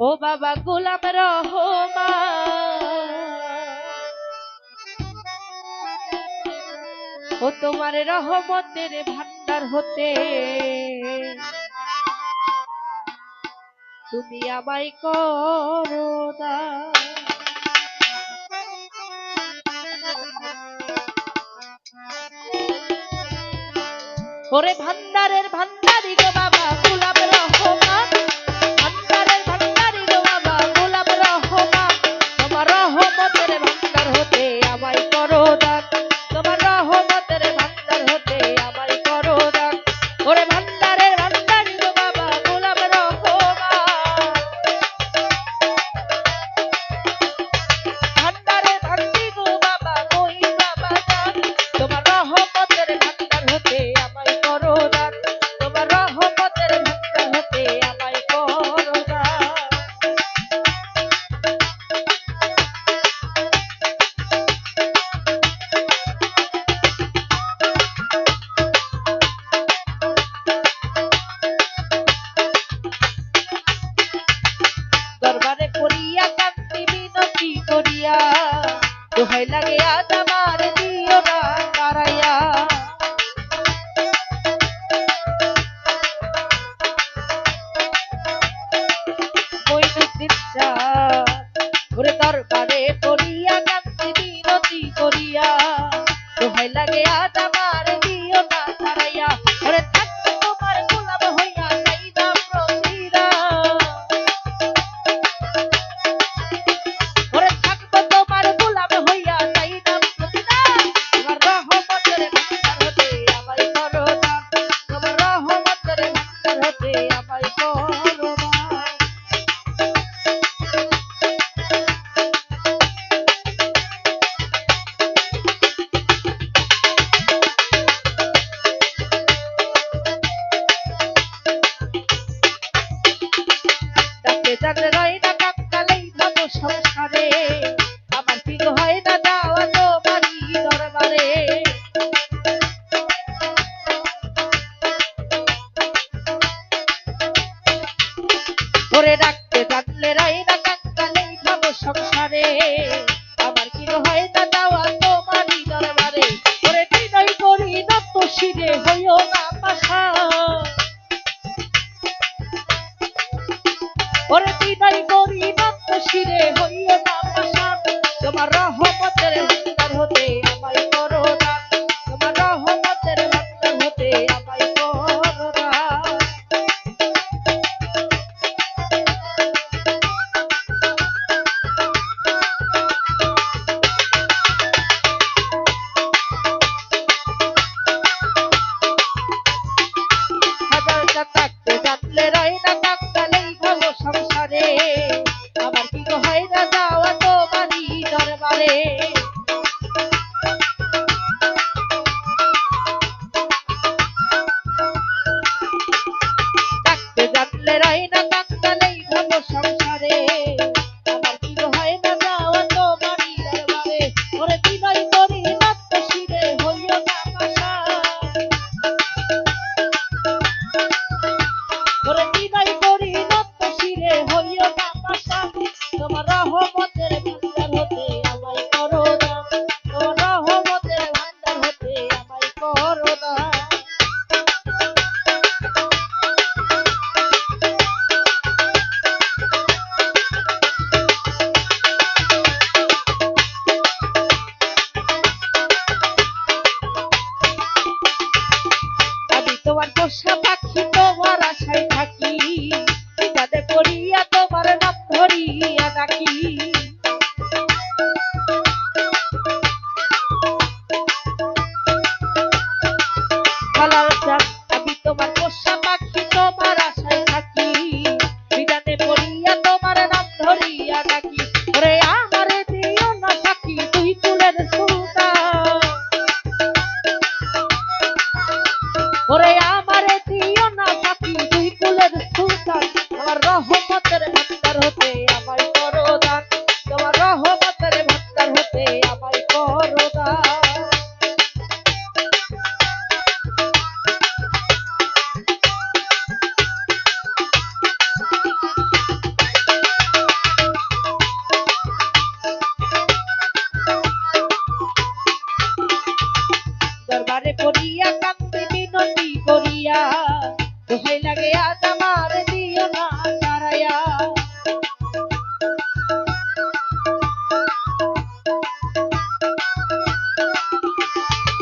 ও বাবা গোলাম রহমা। ও তোমার রহমতের ভান্ডার হতে। তুমি আমায় করো না। ওরে ভান্ডার लगे आता রাখতে জানলে রাইনা কাঙ্গালে খাব সংসারে। আমার কি হয় দাদা তোমারই দরবারে। ওরে বিনয় করি না তো শিরে হইও না। সবাই salvaré por día, cante mi noticoría. Yo la que madre tío la caraya.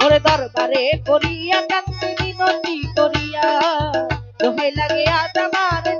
Por el salvaré por día, cante mi noticoría. Yo soy la que madre.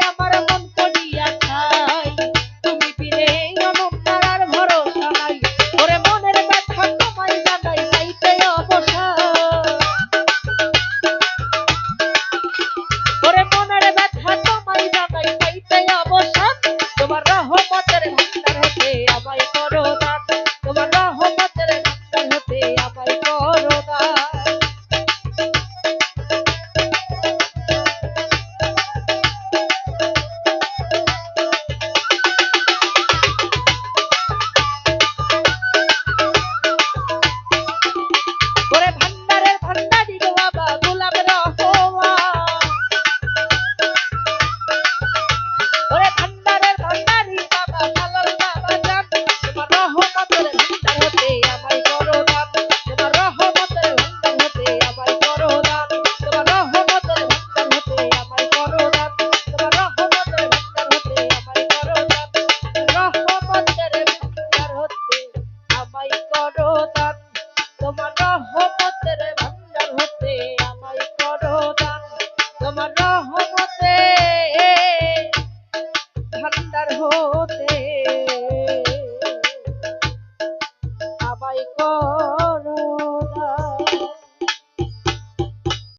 my love.